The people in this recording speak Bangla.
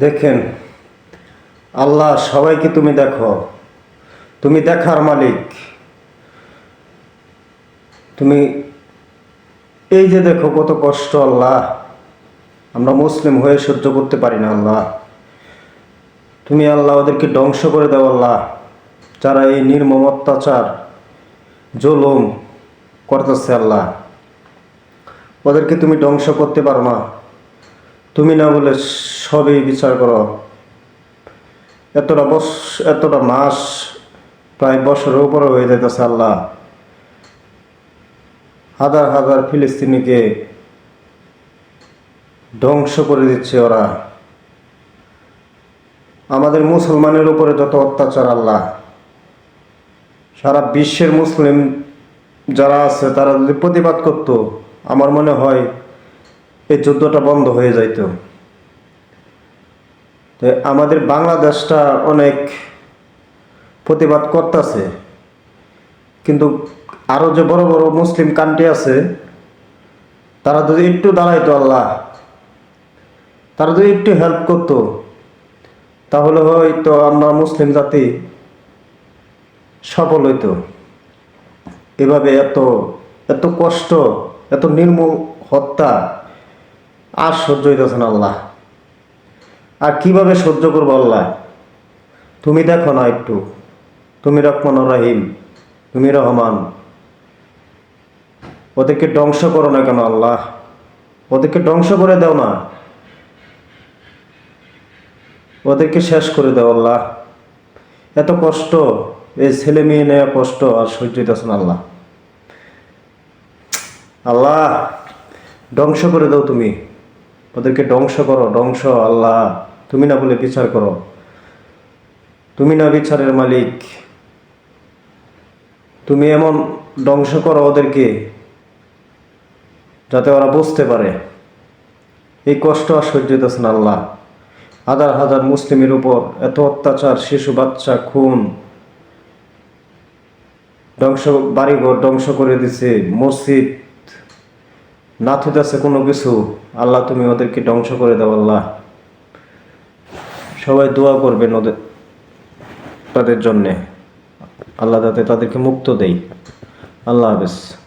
দেখেন, আল্লাহ সবাইকে তুমি দেখো। তুমি দেখার মালিক। তুমি এই যে দেখো কত কষ্ট আল্লাহ। আমরা মুসলিম হয়ে সহ্য করতে পারি না আল্লাহ। তুমি আল্লাহ ওদেরকে ধ্বংস করে দাও আল্লাহ। যারা এই নির্মম অত্যাচার, জুলুম করতেছে আল্লাহ। ওদেরকে তুমি ধ্বংস করতে পারো না। তুমি না বলে সবই বিচার করো। এতটা বস, এতটা মাস, প্রায় বছরের উপরে হয়ে যাইতেছে আল্লাহ। হাজার হাজার ফিলিস্তিনিকে ধ্বংস করে দিচ্ছে ওরা। আমাদের মুসলমানের উপরে যত অত্যাচার আল্লাহ, সারা বিশ্বের মুসলিম যারা আছে, তারা যদি প্রতিবাদ করতো, আমার মনে হয় এই যুদ্ধটা বন্ধ হয়ে যাইতো। তো আমাদের বাংলাদেশটা অনেক প্রতিবাদ করতেছে। কিন্তু আরও যে বড় বড় মুসলিম কান্ট্রি আছে, তারা যদি একটু দাঁড়াইতো আল্লাহ, তারা যদি একটু হেল্প করতো, তাহলে হয়তো আমরা মুসলিম জাতি সফল হইতো। এভাবে এত এত কষ্ট, এত নির্মূল হত্যা আর সহ্য হইতেছে না আল্লাহ। আর কীভাবে সহ্য করব আল্লাহ? তুমি দেখো না একটু। তুমি রহমান রাহিম। তুমি রহমান। ওদেরকে ধ্বংস করো না কেন আল্লাহ? ওদেরকে ধ্বংস করে দাও না। ওদেরকে শেষ করে দাও আল্লাহ। এত কষ্ট, এই ছেলে মেয়ে নেওয়া কষ্ট আর সহ্য হইতেছে না আল্লাহ। আল্লাহ, ধ্বংস করে দাও তুমি। ওদেরকে ধ্বংস করো, ধ্বংস, আল্লাহ। তুমি না বলে বিচার করো। তুমি না বিচারের মালিক। তুমি এমন ধ্বংস করো ওদেরকে, যাতে ওরা বুঝতে পারে। এই কষ্ট আর সহ্য হইতেছে না আল্লাহ। হাজার হাজার মুসলিমের উপর এত অত্যাচার, শিশু, বাচ্চা, খুন। ধ্বংস, বাড়িঘর ধ্বংস করে দিছে, মসজিদ না থুতেছে কোনো কিছু, আল্লাহ তুমি ওদেরকে ধ্বংস করে দাও, আল্লাহ। সবাই দোয়া করবেন ওদের তাদের জন্যে। আল্লাহ তাতে তাদেরকে মুক্ত দেই আল্লাহ হাফেজ।